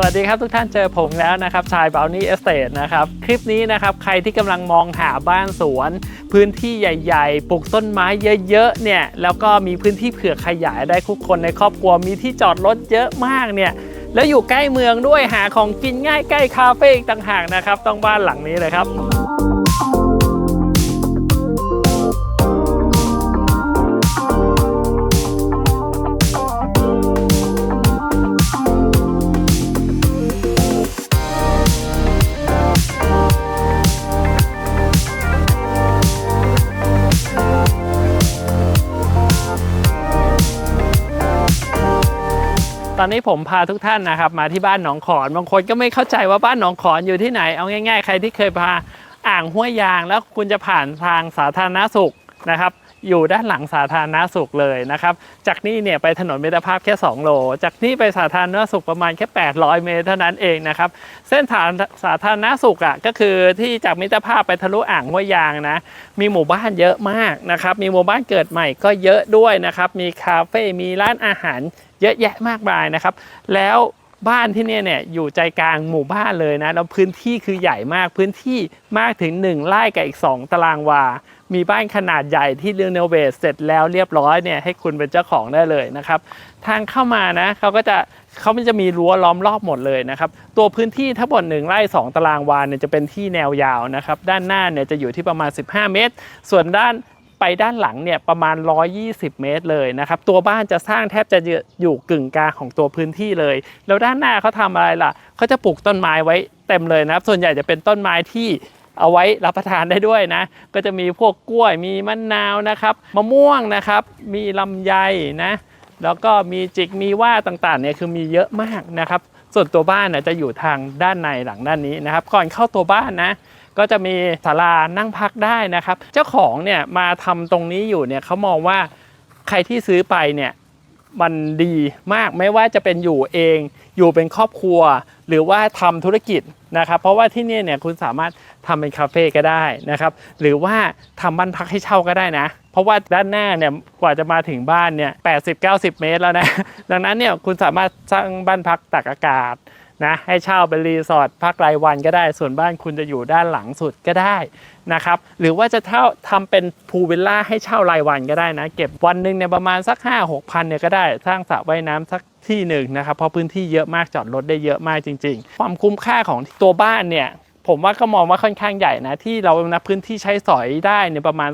สวัสดีครับทุกท่านเจอผมแล้วนะครับชายเบลนี่เอสเตทนะครับ คลิปนี้นะครับใครที่กำลังมองหาบ้านสวน พื้นที่ใหญ่ๆ ปลูกต้นไม้เยอะๆเนี่ยแล้วก็มีพื้นที่เผื่อขยายได้ทุกคนในครอบครัวมีที่จอดรถเยอะมากเนี่ยแล้วอยู่ใกล้เมืองด้วยหาของกินง่ายใกล้คาเฟ่อีกต่างหากนะครับ ต้องบ้านหลังนี้เลยครับ ตอนนี้ผมพาทุกท่านนะครับมาที่บ้านหนองขอนบางคนก็ไม่เข้าใจว่าบ้านหนองขอนอยู่ที่ไหน เอาง่ายๆ ใครที่เคยพาอ่างห้วยยางแล้วคุณจะผ่านทางสาธารณสุขนะครับอยู่ด้านหลังสาธารณสุขเลยนะครับ จากนี่เนี่ยไปถนนมิตรภาพแค่ 2 โล จากนี่ไปสาธารณสุขประมาณแค่ 800 เมตรเท่านั้นเองนะครับ เส้นทางสาธารณสุขอะก็คือที่จากมิตรภาพไปทะลุอ่างห้วยยางนะ มีหมู่บ้านเยอะมากนะครับ มีหมู่บ้านเกิดใหม่ก็เยอะด้วยนะครับ มีคาเฟ่ มีร้านอาหาร เยอะแยะมากมายนะครับ แล้วบ้านที่เนี่ยเนี่ยอยู่ใจกลางหมู่บ้านเลยนะแล้วพื้นที่คือใหญ่มากพื้นที่มากถึง 1ไร่กับอีก 2 ตารางวา มีบ้านขนาดใหญ่ที่เรีโนเวทเสร็จแล้วเรียบร้อยเนี่ยให้คุณเป็นเจ้าของได้เลยนะครับทางเข้ามานะเขาก็จะเขามันจะมีรั้วล้อมรอบหมดเลยนะครับ ตัวพื้นที่ทั้งหมดหนึ่งไร่สองตารางวาเนี่ยจะเป็นที่แนวยาวนะครับ ด้านหน้าเนี่ยจะอยู่ที่ประมาณ 15 เมตร ส่วนด้าน ไปด้านหลังเนี่ยประมาณ 120 เมตรเลยนะครับ ตัวบ้านจะสร้างแทบจะอยู่กึ่งกลางของตัวพื้นที่เลย แล้วด้านหน้าเขาทำอะไรล่ะเขาจะปลูกต้นไม้ไว้เต็มเลยนะครับ ส่วนใหญ่จะเป็นต้นไม้ที่เอาไว้รับประทานได้ด้วยนะ ก็จะมีพวกกล้วยมีมะนาวนะครับมะม่วงนะครับ มีลำไยนะแล้วก็มีจิกมีว่าต่างๆเนี่ยคือมีเยอะมากนะครับ ส่วนตัวบ้านน่ะจะอยู่ทางด้านในหลังด้านนี้นะครับ ก่อนเข้าตัวบ้านนะ ก็จะมีศาลานั่งพักได้นะครับ เจ้าของเนี่ยมาทำตรงนี้อยู่เนี่ยเขามองว่าใครที่ซื้อไปเนี่ยมันดีมากไม่ว่าจะเป็นอยู่เอง อยู่เป็นครอบครัว หรือว่าทำธุรกิจนะครับ เพราะว่าที่นี่เนี่ยคุณสามารถทำเป็นคาเฟ่ก็ได้นะครับ หรือว่าทำบ้านพักให้เช่าก็ได้นะ เพราะว่าด้านหน้าเนี่ยกว่าจะมาถึงบ้านเนี่ย80-90เมตรแล้วนะ ดังนั้นเนี่ยคุณสามารถสร้างบ้านพักตากอากาศ นะให้เช่าเป็นรีสอร์ทพักรายวันก็ได้ ส่วนบ้านคุณจะอยู่ด้านหลังสุดก็ได้นะครับหรือว่าจะเช่าทำเป็นพูลวิลล่าให้เช่ารายวันก็ได้นะ เก็บวันหนึ่งเนี่ยประมาณสัก 5 6พันเนี่ยก็ได้สร้างสระว่ายน้ำสักที่หนึ่งนะครับเพราะพื้นที่เยอะมากจอดรถได้เยอะมากจริง ๆ ความคุ้มค่าของตัวบ้านเนี่ยผมว่าก็มองว่าค่อนข้างใหญ่นะที่เรานับพื้นที่ใช้สอยได้เนี่ยประมาณ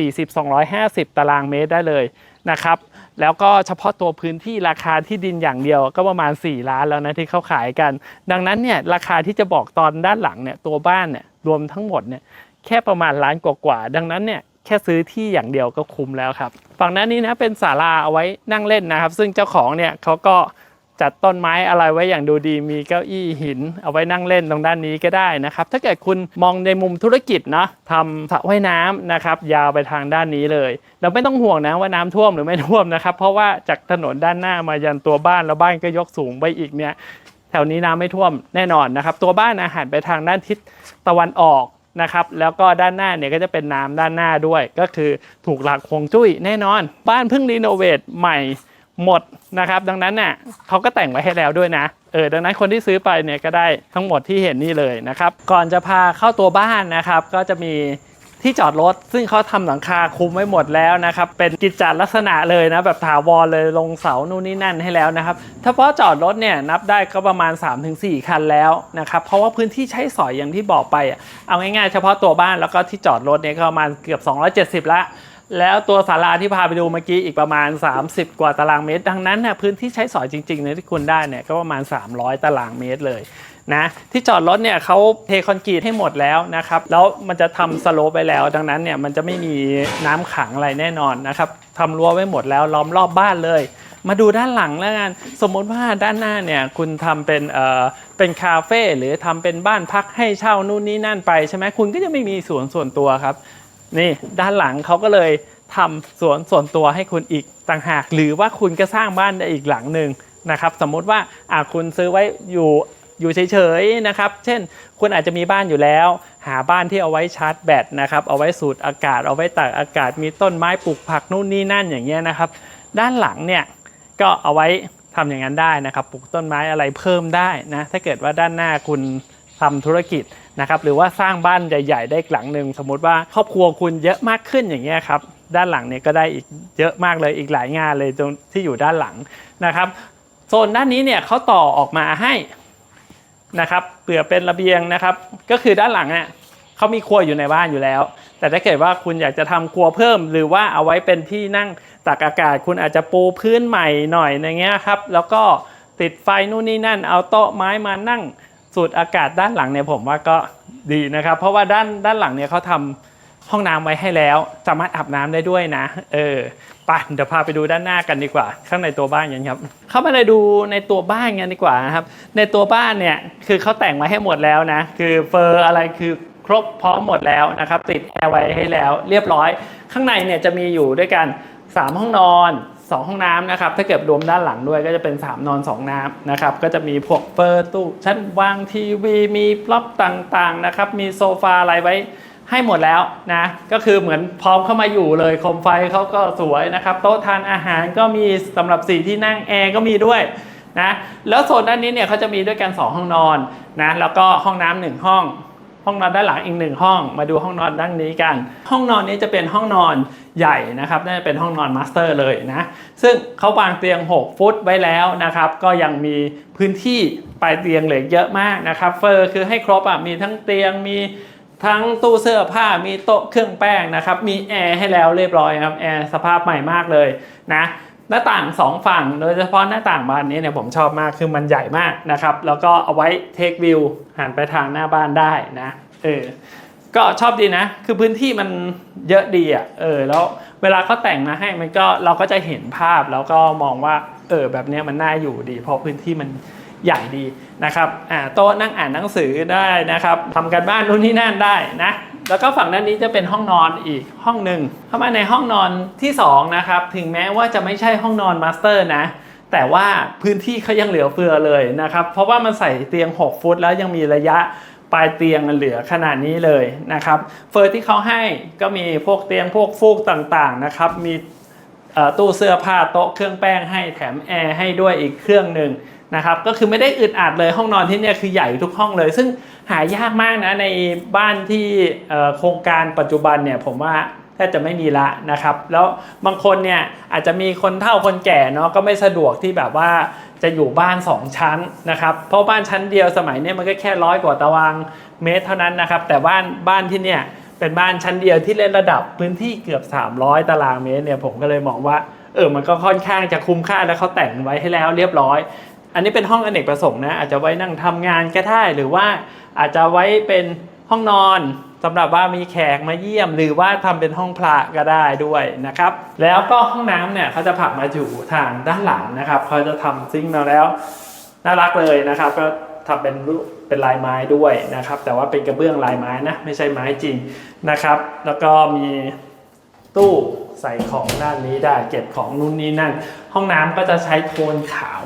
240-250 ตารางเมตรได้เลย นะครับ แล้วก็เฉพาะตัวพื้นที่ราคาที่ดินอย่างเดียวก็ประมาณ 4 ล้านแล้วนะที่เขาขายกัน ดังนั้นเนี่ยราคาที่จะบอกตอนด้านหลังเนี่ยตัวบ้านเนี่ยรวมทั้งหมดเนี่ยแค่ประมาณล้านกว่าๆดังนั้นเนี่ยแค่ซื้อที่อย่างเดียวก็คุ้มแล้วครับ ฝั่งนั้นนี้นะเป็นศาลาเอาไว้นั่งเล่นนะครับ ซึ่งเจ้าของเนี่ยเขาก็ จัดต้นไม้อะไรไว้อย่างดูดีมีเก้าอี้หิน เอาไว้นั่งเล่นตรงด้านนี้ก็ได้นะครับ ถ้าเกิดคุณมองในมุมธุรกิจเนาะทำสระว่ายน้ำนะครับ ยาวไปทางด้านนี้เลย เราไม่ต้องห่วงนะว่าน้ำท่วมหรือไม่ท่วมนะครับ เพราะว่าจากถนนด้านหน้ามายันตัวบ้านแล้วบ้านก็ยกสูงไปอีกเนี่ยแถวนี้น้ำไม่ท่วมแน่นอนนะครับ ตัวบ้านอาหารไปทางด้านทิศตะวันออกนะครับแล้วก็ด้านหน้าเนี่ยก็จะเป็นน้ำด้านหน้าด้วย ก็คือถูกหลักฮวงจุ้ยแน่นอน บ้านเพิ่งรีโนเวทใหม่ หมดนะครับ ดังนั้นน่ะเขาก็แต่งไว้ให้แล้วด้วยนะเออดังนั้นคนที่ซื้อไปเนี่ยก็ได้ทั้งหมดที่เห็นนี่เลยนะครับ ก่อนจะพาเข้าตัวบ้านนะครับ ก็จะมีที่จอดรถ ซึ่งเขาทำหลังคาคุมไว้หมดแล้วนะครับ เป็นกิจจลักษณะเลยนะ แบบถาวรเลยลงเสานู่นนี่นั่นให้แล้วนะครับถ้าเพาะจอดรถเนี่ยนับได้ก็ประมาณ 3-4 คันแล้วนะครับ เพราะว่าพื้นที่ใช้สอยอย่างที่บอกไปเอาง่ายๆ เฉพาะตัวบ้านแล้วก็ที่จอดรถเนี่ยก็ประมาณเกือบ 270ละ แล้วตัวศาลาที่พาไปดูเมื่อกี้อีกประมาณ 30 กว่าตารางเมตร ดังนั้นนะพื้นที่ใช้สอยจริงๆเนี่ยที่คุณได้เนี่ยก็ประมาณ 300 ตารางเมตรเลยนะที่จอดรถเนี่ยเขาเทคอนกรีตให้หมดแล้วนะครับแล้วมันจะทำสโลปไปแล้ว ดังนั้นเนี่ยมันจะไม่มีน้ำขังอะไรแน่นอนนะครับทำรั้วไว้หมดแล้วล้อมรอบบ้านเลย มาดูด้านหลังแล้วกันสมมติว่าด้านหน้าเนี่ยคุณทำเป็นเอ่อเป็นคาเฟ่หรือทำเป็นบ้านพักให้เช่านู่นนี่นั่นไปใช่ไหมคุณก็จะไม่มีสวนส่วนตัวครับ นี่ด้านหลังเขาก็เลยทำสวนส่วนตัวให้คุณอีกต่างหาก หรือว่าคุณก็สร้างบ้านได้อีกหลังหนึ่งนะครับสมมติว่าอะคุณซื้อไว้อยู่อยู่เฉยๆนะครับ เช่น คุณอาจจะมีบ้านอยู่แล้ว หาบ้านที่เอาไว้ชาร์จแบตนะครับเอาไว้สูดอากาศเอาไว้ตากอากาศมีต้นไม้ปลูกผักนู่นนี่นั่นอย่างเงี้ยนะครับ ด้านหลังเนี่ยก็เอาไว้ทำอย่างนั้นได้นะครับปลูกต้นไม้อะไรเพิ่มได้นะถ้าเกิดว่าด้านหน้าคุณ ทำธุรกิจนะครับหรือว่าสร้างบ้านใหญ่ ๆ ได้หลังหนึ่งสมมติว่าครอบครัวคุณเยอะมากขึ้นอย่างเงี้ยครับด้านหลังเนี่ยก็ได้อีกเยอะมากเลยอีกหลายงานเลยตรงที่อยู่ด้านหลังนะครับโซนด้านนี้เนี่ยเขาต่อออกมาให้นะครับเผื่อเป็นระเบียงนะครับ ก็คือด้านหลังเนี่ยเขามีครัวอยู่ในบ้านอยู่แล้ว แต่ถ้าเกิดว่าคุณอยากจะทำครัวเพิ่ม หรือว่าเอาไว้เป็นที่นั่งตากอากาศ คุณอาจจะปูพื้นใหม่หน่อยอย่างเงี้ยครับ แล้วก็ติดไฟนู่นนี่นั่น เอาโต๊ะไม้มานั่ง สูดอากาศด้านหลังเนี่ยผมว่าก็ดีนะครับ เพราะว่าด้านด้านหลังเนี่ยเขาทำห้องน้ำไว้ให้แล้ว สามารถอาบน้ำได้ด้วยนะ เออไปเดี๋ยวพาไปดูด้านหน้ากันดีกว่า ข้างในตัวบ้านกันครับ เข้ามาเลยดูในตัวบ้านกันดีกว่านะครับ ในตัวบ้านเนี่ยคือเขาแต่งมาให้หมดแล้วนะ คือเฟอร์อะไรคือครบพร้อมหมดแล้วนะครับ ติดแอร์ไว้ให้แล้ว เรียบร้อย ข้างในเนี่ยจะมีอยู่ด้วยกัน 3 ห้องนอน 2 ห้องน้ำนะครับ ถ้าเกิดรวมด้านหลังด้วยก็จะเป็น 3 นอน 2 น้ำนะครับ ก็จะมีพวกเฟอร์ตู้ชั้นวางทีวีมีพล็อปต่างๆนะครับ มีโซฟาอะไรไว้ให้หมดแล้วนะ ก็คือเหมือนพร้อมเข้ามาอยู่เลยโคมไฟเขาก็สวยนะครับ โต๊ะทานอาหารก็มีสำหรับสีที่นั่งแอร์ก็มีด้วยนะ แล้วโซนด้านนี้เนี่ยเขาจะมีด้วยกัน 2 ห้องนอนนะ แล้วก็ห้องน้ำหนึ่งห้อง ห้องนอนด้านหลังอีกหนึ่งห้อง มาดูห้องนอนด้านนี้กัน ห้องนอนนี้จะเป็นห้องนอนใหญ่นะครับน่าจะเป็นห้องนอนมาสเตอร์เลยนะ ซึ่งเขาวางเตียง 6 ฟุตไว้แล้วนะครับ ก็ยังมีพื้นที่ปลายเตียงเหลือเยอะมากนะครับ เฟอร์คือให้ครบอะมีทั้งเตียงมีทั้งตู้เสื้อผ้ามีโต๊ะเครื่องแป้งนะครับ มีแอร์ให้แล้วเรียบร้อยครับแอร์สภาพใหม่มากเลยนะ หน้าต่างสองฝั่ง โดยเฉพาะหน้าต่างบานนี้เนี่ยผมชอบมากคือมันใหญ่มากนะครับ แล้วก็เอาไว้เทควิวหันไปทางหน้าบ้านได้นะเออก็ชอบดีนะ คือพื้นที่มันเยอะดีอะเออแล้วเวลาเขาแต่งมาให้มันก็เราก็จะเห็นภาพแล้วก็มองว่าเออแบบนี้มันน่าอยู่ดี เพราะพื้นที่มันใหญ่ดีนะครับอ่าโต๊ะนั่งอ่านหนังสือได้นะครับทำการบ้านนู่นนี่นั่นได้นะ แล้วก็ฝั่งด้านนี้จะเป็นห้องนอนอีกห้องหนึ่งเข้ามาในห้องนอนที่สองนะครับถึงแม้ว่าจะไม่ใช่ห้องนอนมาสเตอร์นะแต่ว่าพื้นที่เขายังเหลือเฟือเลยนะครับ เพราะว่ามันใส่เตียง 6 ฟุตแล้วยังมีระยะปลายเตียงเหลือขนาดนี้เลยนะครับ เฟอร์ที่เขาให้ก็มีพวกเตียงพวกฟูกต่างๆนะครับ มีตู้เสื้อผ้าโต๊ะเครื่องแป้งให้แถมแอร์ให้ด้วยอีกเครื่องหนึ่ง นะครับก็คือไม่ได้อึดอัดเลยห้องนอนที่เนี่ยคือใหญ่ทุกห้องเลย ซึ่งหายากมากนะในบ้านที่โครงการปัจจุบันเนี่ยผมว่าแทบจะไม่มีละนะครับ แล้วบางคนเนี่ยอาจจะมีคนเฒ่าคนแก่เนาะก็ไม่สะดวกที่แบบว่าจะอยู่บ้าน 2 ชั้นนะครับ เพราะบ้านชั้นเดียวสมัยเนี้มันก็แค่ร้อยกว่าตารางเมตรเท่านั้นนะครับ แต่บ้านบ้านที่เนี่ยเป็นบ้านชั้นเดียวที่เล่นระดับพื้นที่เกือบ 300 ตารางเมตรเนี่ยผมก็เลยมองว่าเออมันก็ค่อนข้างจะคุ้มค่าแล้วเขาแต่งไว้ให้แล้วเรียบร้อย อันนี้เป็นห้องอเนกประสงค์นะอาจจะไว้นั่งทำงานก็ได้หรือว่าอาจจะไว้เป็นห้องนอนสำหรับว่ามีแขกมาเยี่ยม หรือว่าทำเป็นห้องพระก็ได้ด้วยนะครับ แล้วก็ห้องน้ำเนี่ยเขาจะผักมาอยู่ทางด้านหลังนะครับเขาจะทำซิงค์มาแล้วน่ารักเลยนะครับ ก็ทำเป็นรูปเป็นลายไม้ด้วยนะครับ แต่ว่าเป็นกระเบื้องลายไม้นะไม่ใช่ไม้จริงนะครับ แล้วก็มีตู้ใส่ของด้านนี้ได้เก็บของนู่นนี่นั่น ห้องน้ำก็จะใช้โทนขาว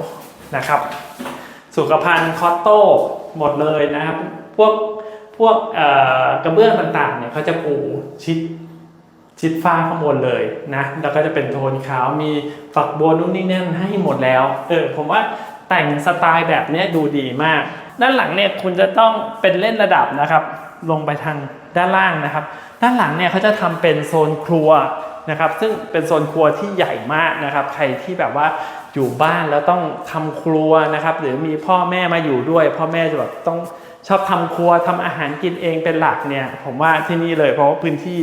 นะครับ สุขภัณฑ์คอตโต้หมดเลยนะครับ พวกพวกกระเบื้องต่างๆเนี่ยเขาจะปูชิดชิดฟ้าข้างบนเลยนะแล้วก็จะเป็นโทนขาวมีฝักบัวนุ่นนี่นั่นให้หมดแล้วเออผมว่าแต่งสไตล์แบบนี้ดูดีมาก ด้านหลังเนี่ยคุณจะต้องเป็นเล่นระดับนะครับ ลงไปทางด้านล่างนะครับ ด้านหลังเนี่ยเขาจะทำเป็นโซนครัวนะครับ ซึ่งเป็นโซนครัวที่ใหญ่มากนะครับ ใครที่แบบว่า อยู่บ้านแล้วต้องทำครัวนะครับ หรือมีพ่อแม่มาอยู่ด้วย พ่อแม่จะแบบต้องชอบทำครัวทำอาหารกินเองเป็นหลักเนี่ยผมว่าที่นี่เลยเพราะว่าพื้นที่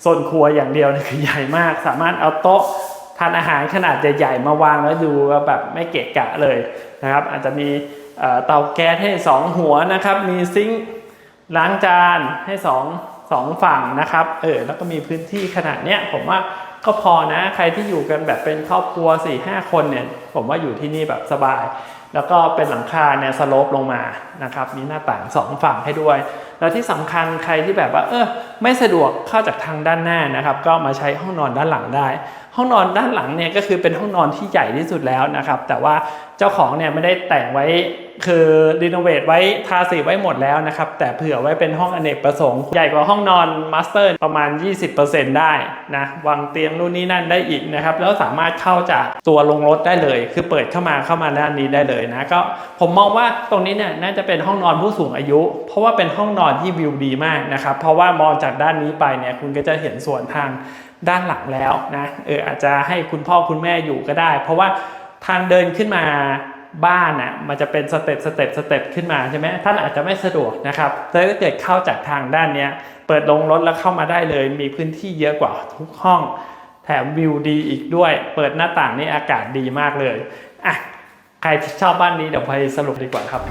โซนครัวอย่างเดียวเนี่ยคือใหญ่มาก สามารถเอาโต๊ะทานอาหารขนาดใหญ่ๆมาวางแล้วดูแบบไม่เกะกะเลยนะครับ อาจจะมีเอ่อเตาแก๊สให้สองหัวนะครับ มีซิงค์ล้างจานให้สองสองฝั่งนะครับเออแล้วก็มีพื้นที่ขนาดเนี้ยผมว่า ก็พอนะใครที่อยู่กันแบบเป็นครอบครัว4ี่ห้าคนเนี่ยผมว่าอยู่ที่นี่แบบสบาย แล้วก็เป็นหลังคาเนี่ยสโลปลงมานะครับมีหน้าต่างสองฝั่งให้ด้วย แล้วที่สำคัญใครที่แบบว่าเออไม่สะดวกเข้าจากทางด้านหน้านะครับ ก็มาใช้ห้องนอนด้านหลังได้ ห้องนอนด้านหลังเนี่ยก็คือเป็นห้องนอนที่ใหญ่ที่สุดแล้วนะครับ แต่ว่าเจ้าของเนี่ยไม่ได้แต่งไว้คือรีโนเวทไว้ทาสีไว้หมดแล้วนะครับ แต่เผื่อไว้เป็นห้องอเนกประสงค์ ใหญ่กว่าห้องนอนมาสเตอร์ประมาณ 20%ได้นะวางเตียงนู่นนี่นั่นได้อีกนะครับ แล้วสามารถเข้าจากตัวลงรถได้เลย คือเปิดเข้ามาเข้ามาด้านนี้ได้เลยนะก็ผมมองว่าตรงนี้เนี่ยน่าจะเป็นห้องนอนผู้สูงอายุ เพราะว่าเป็นห้องนอนที่วิวดีมากนะครับเพราะว่ามองจากด้านนี้ไปเนี่ยคุณก็จะเห็นสวนทาง ด้านหลังแล้วนะเอออาจจะให้คุณพ่อคุณแม่อยู่ก็ได้ เพราะว่าทางเดินขึ้นมาบ้านอะมันจะเป็นสเต็ปสเต็ปสเต็ปขึ้นมาใช่ไหมท่านอาจจะไม่สะดวกนะครับแต่ถ้าเกิดเข้าจากทางด้านเนี้ยเปิดลงรถแล้วเข้ามาได้เลย มีพื้นที่เยอะกว่าทุกห้อง แถมวิวดีอีกด้วย เปิดหน้าต่างนี่อากาศดีมากเลยอะใครชอบบ้านนี้เดี๋ยวไปสรุปดีกว่าครับ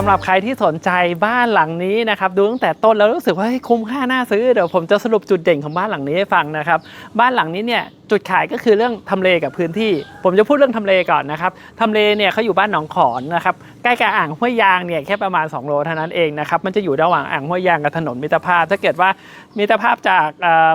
สำหรับใครที่สนใจบ้านหลังนี้นะครับดูตั้งแต่ต้นแล้วรู้สึกว่าคุ้มค่าน่าซื้อเดี๋ยวผมจะสรุปจุดเด่นของบ้านหลังนี้ให้ฟังนะครับบ้านหลังนี้เนี่ยจุดขายก็คือเรื่องทำเลกับพื้นที่ ผมจะพูดเรื่องทำเลก่อนนะครับทำเลเนี่ยเขาอยู่บ้านหนองขอนนะครับใกล้กับอ่างห้วยยางเนี่ยแค่ประมาณ 2 โลเท่านั้นเองนะครับมันจะอยู่ระหว่างอ่างห้วยยางกับถนนมิตรภาพ ถ้าเกิดว่ามิตรภาพจาก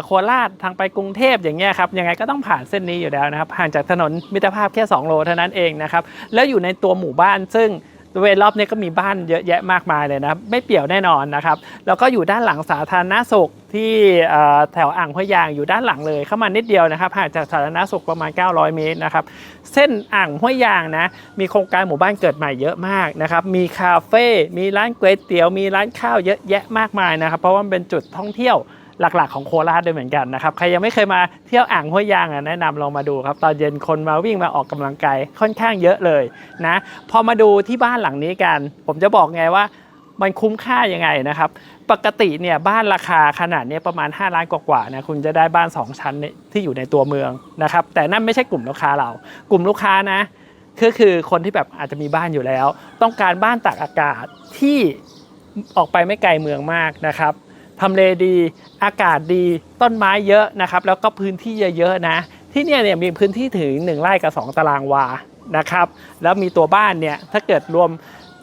โคราชทางไปกรุงเทพอย่างเงี้ยครับยังไงก็ต้องผ่านเส้นนี้อยู่แล้วนะครับห่างจากถนนมิตรภาพแค่ 2 โลเท่านั้นเองนะครับแล้วอยู่ในตัวหมู่บ้านซึ่ง บริเวณรอบนี้ก็มีบ้านเยอะแยะมากมายเลยนะไม่เปี่ยวแน่นอนนะครับ แล้วก็อยู่ด้านหลังสาธารณสุขที่แถวอ่างพะยางอยู่ด้านหลังเลยเข้ามานิดเดียวนะครับห่างจากสาธารณสุขประมาณ 900 เมตรนะครับเส้นอ่างห้วยยางนะมีโครงการหมู่บ้านเกิดใหม่เยอะมากนะครับมีคาเฟ่มีร้านก๋วยเตี๋ยวมีร้านข้าวเยอะแยะมากมายนะครับเพราะว่ามันเป็นจุดท่องเที่ยว หลักๆของโคราชด้วยเหมือนกันนะครับ ใครยังไม่เคยมาเที่ยวอ่างห้วยยางอะแนะนำลองมาดูครับ ตอนเย็นคนมาวิ่งมาออกกำลังกายค่อนข้างเยอะเลยนะ พอมาดูที่บ้านหลังนี้กัน ผมจะบอกไงว่ามันคุ้มค่ายังไงนะครับ ปกติเนี่ยบ้านราคาขนาดนี้ประมาณ 5 ล้านกว่าๆนะคุณจะได้บ้าน 2 ชั้นนที่อยู่ในตัวเมืองนะครับ แต่นั่นไม่ใช่กลุ่มลูกค้าเรา กลุ่มลูกค้านะก็คือคนที่แบบอาจจะมีบ้านอยู่แล้ว ต้องการบ้านตากอากาศที่ออกไปไม่ไกลเมืองมากนะครับ ทำเลดี อากาศดี ต้นไม้เยอะนะครับ แล้วก็พื้นที่เยอะๆนะ ที่เนี่ยเนี่ยมีพื้นที่ถึง 1 ไร่กับ 2 ตารางวานะครับ แล้วมีตัวบ้านเนี่ยถ้าเกิดรวม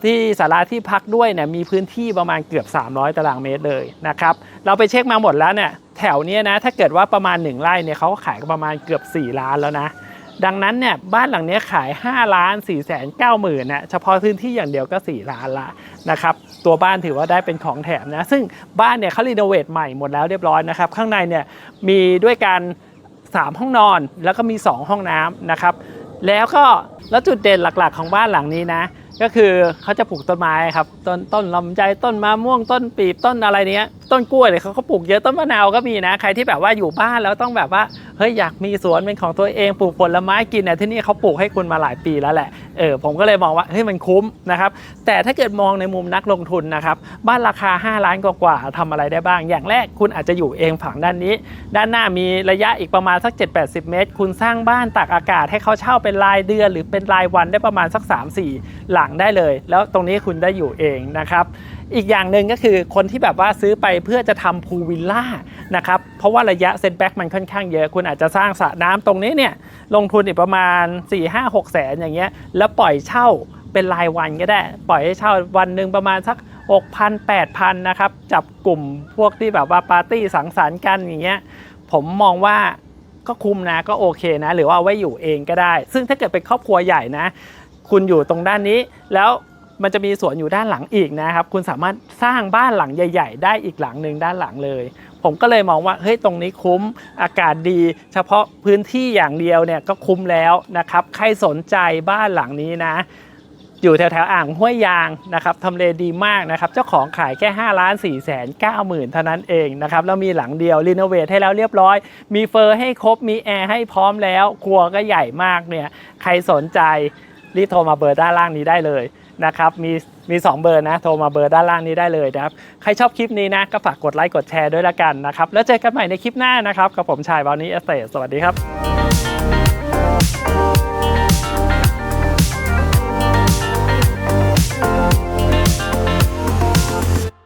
ที่ศาลาที่พักด้วยเนี่ยมีพื้นที่ประมาณเกือบ 300 ตารางเมตรเลยนะครับ เราไปเช็คมาหมดแล้วเนี่ยแถวเนี้ยนะถ้าเกิดว่าประมาณ 1 ไร่เนี่ยเขาขายประมาณเกือบ 4 ล้านแล้วนะ ดังนั้นเนี่ยบ้านหลังเนี้ยขาย 5 ล้าน4แสน9หมื่นนะเฉพาะพื้นที่อย่างเดียวก็ 4 ล้านละนะครับ ตัวบ้านถือว่าได้เป็นของแถมนะซึ่งบ้านเนี่ยเขารีโนเวทใหม่หมดแล้วเรียบร้อยนะครับ ข้างในเนี่ยมีด้วยกัน3ห้องนอนแล้วก็มี 2 ห้องน้ำนะครับแล้วก็แล้วจุดเด่นหลักๆ ของบ้านหลังนี้นะ ก็คือเขาจะปลูกต้นไม้ครับ ต้นต้นลำไยต้นมะม่วงต้นปีบต้นอะไรเนี้ย ต้นกล้วยเนี่ยเขาก็ปลูกเยอะต้นมะนาวก็มีนะ ใครที่แบบว่าอยู่บ้านแล้วต้องแบบว่าเฮ้ยอยากมีสวนเป็นของตัวเองปลูกผลไม้กินเนี่ยที่นี่เขาปลูกให้คุณมาหลายปีแล้วแหละเออผมก็เลยมองว่าเฮ้ยมันคุ้มนะครับแต่ถ้าเกิดมองในมุมนักลงทุนนะครับบ้านราคา 5 ล้านกว่าๆทำอะไรได้บ้าง อย่างแรกคุณอาจจะอยู่เองฝั่งด้านนี้ ด้านหน้ามีระยะอีกประมาณสัก 7-80 เมตร คุณสร้างบ้านตากอากาศให้เขาเช่าเป็นรายเดือน หรือเป็นรายวันได้ประมาณสัก 3-4 หลังได้เลย แล้วตรงนี้คุณได้อยู่เองนะครับ อีกอย่างหนึ่งก็คือคนที่แบบว่าซื้อไปเพื่อจะทำพูลวิลล่านะครับ เพราะว่าระยะเซตแบ็กมันค่อนข้างเยอะ คุณอาจจะสร้างสระน้ำตรงนี้เนี่ยลงทุนอีกประมาณ 4 5 6แสนอย่างเงี้ย แล้วปล่อยเช่าเป็นรายวันก็ได้ ปล่อยให้เช่าวันหนึ่งประมาณสัก 6,000 8,000นะครับจับกลุ่มพวกที่แบบว่าปาร์ตี้สังสรรค์กันอย่างเงี้ยผมมองว่าก็คุ้มนะก็โอเคนะ หรือว่าไว้อยู่เองก็ได้ ซึ่งถ้าเกิดเป็นครอบครัวใหญ่นะ คุณอยู่ตรงด้านนี้ แล้วมันจะมีสวนอยู่ด้านหลังอีกนะครับ คุณสามารถสร้างบ้านหลังใหญ่ ๆ ได้อีกหลังหนึ่งด้านหลังเลย ผมก็เลยมองว่าเฮ้ยตรงนี้คุ้มอากาศดี เฉพาะพื้นที่อย่างเดียวเนี่ยก็คุ้มแล้วนะครับ ใครสนใจบ้านหลังนี้นะ อยู่แถวๆอ่างห้วยยางนะครับทำเลดีมากนะครับ เจ้าของขายแค่5ล้าน4แสน9หมื่นเท่านั้นเองนะครับแล้วมีหลังเดียวรีโนเวทให้แล้วเรียบร้อย มีเฟอร์ให้ครบมีแอร์ให้พร้อมแล้วครัวก็ใหญ่มากเนี่ยใครสนใจ รีบโทรมาเบอร์ด้านล่างนี้ได้เลยนะครับมีมี 2 เบอร์นะ โทรมาเบอร์ด้านล่างนี้ได้เลยนะครับ ใครชอบคลิปนี้นะ ก็ฝากกดไลค์กดแชร์ด้วยละกันนะครับ แล้วเจอกันใหม่ในคลิปหน้านะครับ กับผมชายบาวนี้เอสเตสวัสดีครับ